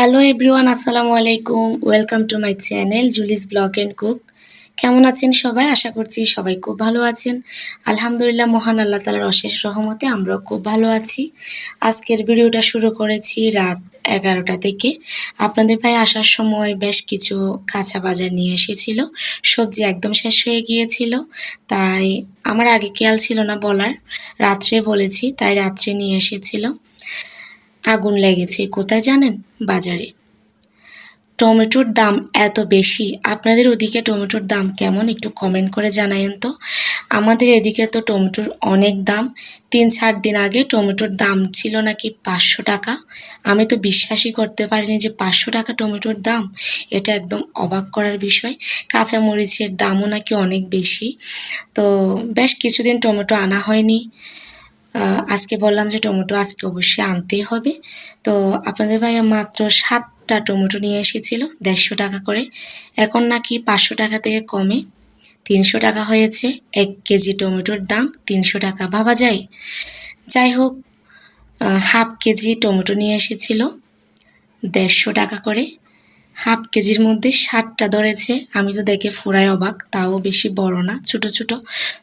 Hello everyone, আসসালামু আলাইকুম। Welcome to my channel Julie's blog and cook. কেমন আছেন সবাই? আশা করছি সবাই খুব ভালো আছেন। আলহামদুলিল্লাহ, মহান আল্লাহ তালার অশেষ রহমতে আমরাও খুব ভালো আছি। আজকের ভিডিওটা শুরু করেছি রাত এগারোটা থেকে। আপনাদের ভাই আসার সময় বেশ কিছু কাঁচা বাজার নিয়ে এসেছিল। সবজি একদম শেষ হয়ে গিয়েছিল। তাই আমার আগে খেয়াল ছিল না বলার। রাত্রে বলেছি, তাই রাত্রে নিয়ে এসেছিল। আগুন লেগেছে কোথায় জানেন? বাজারে। টমেটোর দাম এত বেশি, আপনাদের ওদিকে টমেটোর দাম কেমন একটু কমেন্ট করে জানায়েন তো। আমাদের এদিকে তো টমেটোর অনেক দাম, তিন চার দিন আগে টমেটোর দাম ছিল নাকি পাঁচশো টাকা। আমি তো বিশ্বাসই করতে পারিনি যে পাঁচশো টাকা টমেটোর দাম, এটা একদম অবাক করার বিষয়। কাঁচামরিচের দামও নাকি অনেক বেশি। তো বেশ কিছুদিন টমেটো আনা হয়নি। আজকে বললাম যে টমেটো আজকে অবশ্যই আনতেই হবে। তো আপনাদের ভাইয়া মাত্র সাতটা টমেটো নিয়ে এসেছিল, দেড়শো টাকা করে। এখন নাকি পাঁচশো টাকা থেকে কমে। তিনশো টাকা হয়েছে, এক কেজি টমেটোর দাম তিনশো টাকা ভাবা যায়। যাই হোক হাফ কেজি টমেটো নিয়ে এসেছিল, দেড়শো টাকা করে। হাফ কেজির মধ্যে ষাটটা ধরেছে। আমি তো দেখে ফুরাই অবাক, তাও বেশি বড় না, ছোট ছোট।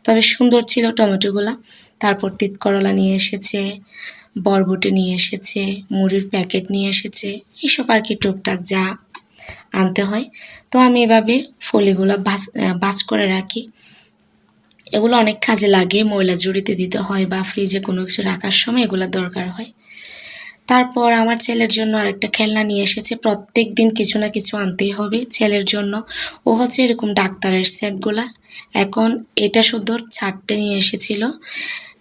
তবে সুন্দর ছিল টমেটোগুলা। তারপর তিত করলা নিয়ে এসেছে, বরবটি নিয়ে এসেছে, মুড়ির প্যাকেট নিয়ে এসেছে এইসব আর কি টুকটাক যা আনতে হয়। তো আমি এভাবে ফলিগুলো বাজ বাজ করে রাখি। এগুলো অনেক কাজে লাগে, ময়লা জড়িতে দিতে হয় বা ফ্রিজে কোনো কিছু রাখার সময় এগুলো দরকার হয়। তারপর আমার ছেলের জন্য আরেকটা খেলনা নিয়ে এসেছে, প্রত্যেক দিন কিছু না কিছু আনতেই হবে ছেলের জন্য। ও হচ্ছে এরকম ডাক্তারের সেটগুলা। এখন এটা শুধু ছাড়তে নিয়ে এসেছিল।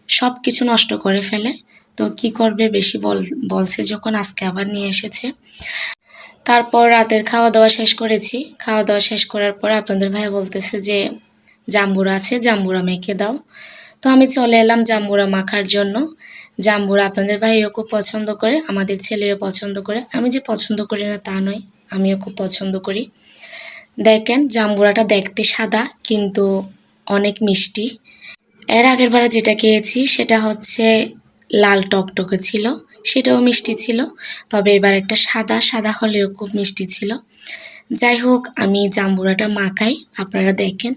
সব কিছু নষ্ট করে ফেলে। তো কি করবে বেশি বল, বলছে যখন আজকে আবার নিয়ে এসেছে। তারপর রাতের খাওয়া দাওয়া শেষ করেছি। খাওয়া দাওয়া শেষ করার পর আপনাদের ভাই বলতেছে যে, জাম্বুরা আছে, জাম্বুরা মেখে দাও। তো আমি চলে এলাম জাম্বুরা মাখার জন্য। জাম্বুরা আপনাদের ভাইও খুব পছন্দ করে, আমাদের ছেলেও পছন্দ করে। আমি যে পছন্দ করি না তা নয়, আমিও খুব পছন্দ করি। দেখেন, জাম্বুরাটা দেখতে সাদা, কিন্তু অনেক মিষ্টি। এর আগের বারে যেটা খেয়েছি, সেটা হচ্ছে লাল টকটকে ছিল। সেটাও মিষ্টি ছিল, তবে এবার একটা সাদা সাদা হলেও খুব মিষ্টি ছিল। যাই হোক, আমি জাম্বুরাটা মাখাই, আপনারা দেখেন।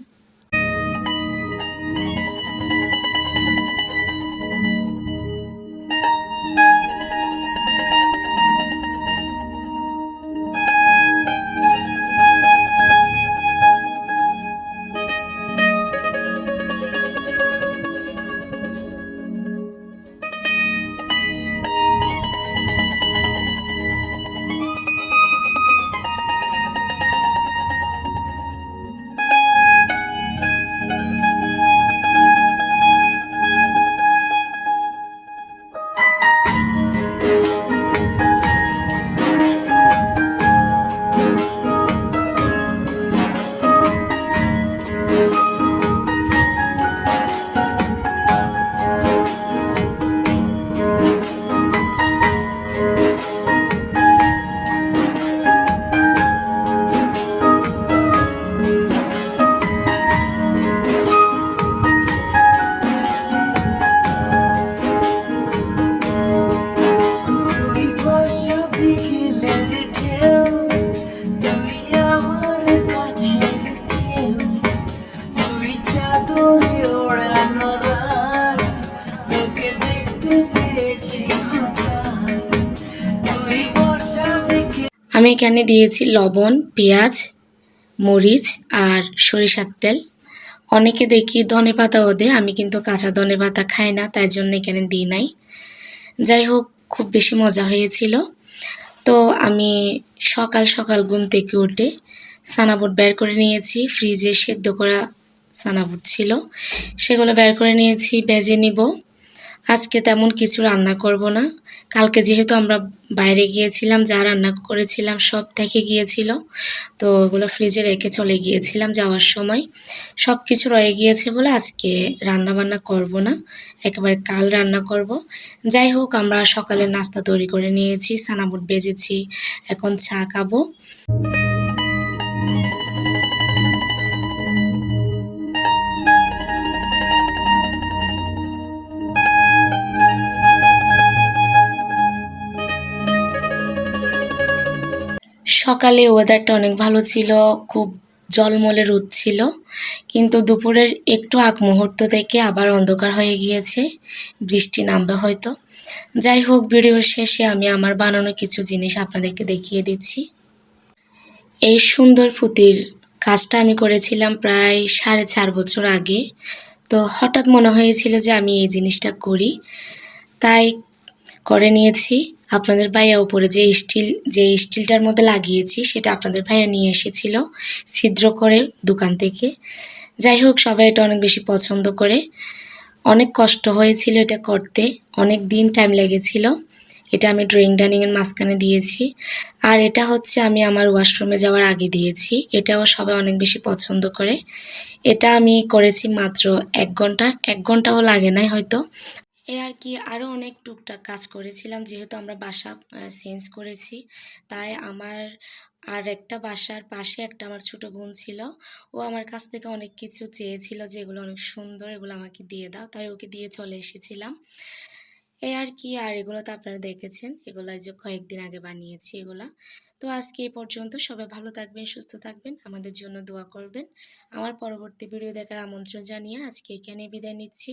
আমি এখানে দিয়েছি লবণ, পেঁয়াজ, মরিচ আর সরিষার তেল। অনেকে দেখি ধনে পাতাও দেয় আমি কিন্তু কাঁচা ধনে পাতা খাই না, তাই জন্য এখানে দিই নাই। যাই হোক, খুব বেশি মজা হয়েছিল। তো আমি সকাল সকাল ঘুম থেকে উঠে সানাবুট বের করে নিয়েছি, ফ্রিজে সেদ্ধ করা সানাবুট ছিল। সেগুলো বের করে নিয়েছি, ভেজে নিব। আজকে তেমন কিছু রান্না করব না। কালকে যেহেতু আমরা বাইরে গিয়েছিলাম, যা রান্না করেছিলাম সব থেকে গিয়েছিল। তো ওগুলো ফ্রিজে রেখে চলে গিয়েছিলাম যাওয়ার সময়। সব কিছু রয়ে গিয়েছে বলে আজকে রান্না বান্না করব না। একেবারে কাল রান্না করব। যাই হোক, আমরা সকালে নাস্তা তৈরি করে নিয়েছি, সানাবুট বেজেছি, এখন চা খাব। সকালে ওয়েদারটা অনেক ভালো ছিল, খুব জলমলে রোদ ছিল, কিন্তু দুপুরের একটু আগ মুহূর্ত থেকে আবার অন্ধকার হয়ে গিয়েছে, বৃষ্টি নামবে হয়তো। যাই হোক, ভিডিওর শেষে আমি আমার বানানো কিছু জিনিস আপনাদেরকে দেখিয়ে দিচ্ছি। এই সুন্দর পুঁতির কাজটা আমি করেছিলাম প্রায় সাড়ে চার বছর আগে। তো হঠাৎ মনে হয়েছিল যে আমি এই জিনিসটা করি, তাই করে নিয়েছি। আপনাদের ভাইয়া উপরে যে স্টিল, যে স্টিলটার মধ্যে লাগিয়েছি, সেটা আপনাদের ভাইয়া নিয়ে এসেছিল ছিদ্র করে দোকান থেকে। যাই হোক, সবাই এটা অনেক বেশি পছন্দ করে। অনেক কষ্ট হয়েছিল এটা করতে, অনেক দিন টাইম লেগেছিল। এটা আমি ড্রয়িং ডাইনিংয়ের মাঝখানে দিয়েছি। আর এটা হচ্ছে আমি আমার ওয়াশরুমে যাওয়ার আগে দিয়েছি। এটাও সবাই অনেক বেশি পছন্দ করে। এটা আমি করেছি মাত্র এক ঘণ্টা, এক ঘন্টাও লাগে নাই হয়তো। এ আর কি আরও অনেক টুকটাক কাজ করেছিলাম। যেহেতু আমরা বাসা চেঞ্জ করেছি, তাই আমার আর একটা বাসার পাশে একটা আমার ছোট বোন ছিল। ও আমার কাছ থেকে অনেক কিছু চেয়েছিল যেগুলো অনেক সুন্দর, এগুলো আমাকে দিয়ে দাও, তাই ওকে দিয়ে চলে এসেছিলাম। এ আর কি, আর এগুলো তো আপনারা দেখেছেন, এগুলো যে কয়েকদিন আগে বানিয়েছি এগুলা। তো আজকে এই পর্যন্ত, সবাই ভালো থাকবেন, সুস্থ থাকবেন, আমাদের জন্য দোয়া করবেন। আমার পরবর্তী ভিডিও দেখার আমন্ত্রণ জানিয়ে আজকে এখানে বিদায় নিচ্ছি।